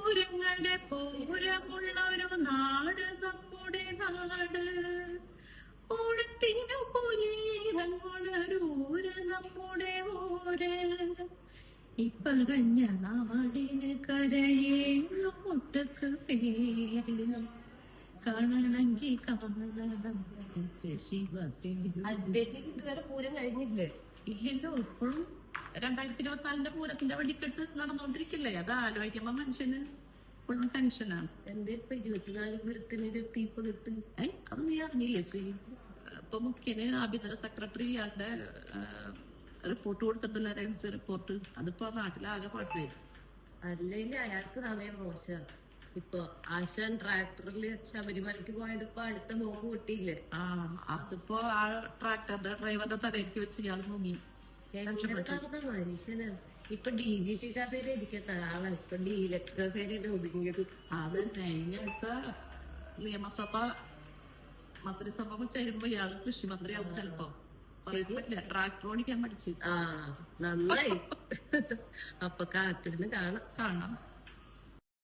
പൂരങ്ങളുടെ പൂരമുള്ളൊരു നാട് നമ്മുടെ നാട്. ഓണത്തിനു പുലീരങ്ങളൊരൂര് നമ്മുടെ ഊര്. ഇപ്പറഞ്ഞ നാടിന് കരയേഴു മുട്ടക്ക് പേര്. കാണണമെങ്കിൽ കാണണം. ശിവത്തിൽ ഇതുവരെ പൂരം കഴിഞ്ഞില്ലേ? ഇല്ലല്ലോ ഇപ്പോഴും രണ്ടായിരത്തി ഇരുപത്തിനാലിന്റെ പൂരത്തിന്റെ വെടിക്കെട്ട് നടന്നുകൊണ്ടിരിക്കില്ലേ അത് ആലോചിക്കുമ്പോ മനുഷ്യന് ഇപ്പോഴും ടെൻഷനാണ് ഇപ്പൊ ഇരുപത്തിനാല് പൂരത്തിന് അത് നീ അറിഞ്ഞില്ലേ ശ്രീ? ഇപ്പൊ മുഖ്യന് ആഭ്യന്തര സെക്രട്ടറി ഇയാളുടെ റിപ്പോർട്ട് കൊടുത്തിട്ടുള്ള രഹസ്യ റിപ്പോർട്ട് അതിപ്പോ നാട്ടിലാകെ പാട്ട് അല്ലെങ്കിൽ അയാൾക്ക് സമയം മോശം. ഇപ്പൊ ആശാൻ ട്രാക്ടറിൽ ശബരിമലക്ക് പോയത് ഇപ്പൊ അടുത്ത ബോംബ് പൊട്ടിയില്ലേ? ആ അതിപ്പോ ആ ട്രാക്ടറിന്റെ ഡ്രൈവറുടെ തലയ്ക്ക് വെച്ച് ഇയാൾ മുങ്ങി. എങ്ങനത്തെ മനുഷ്യനാണ് ഇപ്പൊ ഡി ജി പി കസേര ഇരിക്കട്ടെ. ആളെ ഇപ്പൊ ഡീലക്സ് കസേരയിൽ ഒതുങ്ങിയത്. അത് കഴിഞ്ഞ അടുത്ത നിയമസഭ മന്ത്രിസഭ ചേരുമ്പോ ഇയാൾ കൃഷിമന്ത്രിയാവും ചെലപ്പോ. ട്രാക്ടർ ഓടിക്കാൻ പഠിച്ചു. ആ നന്നായി. അപ്പൊ കാത്തിരുന്ന് കാണാം. കാണാം.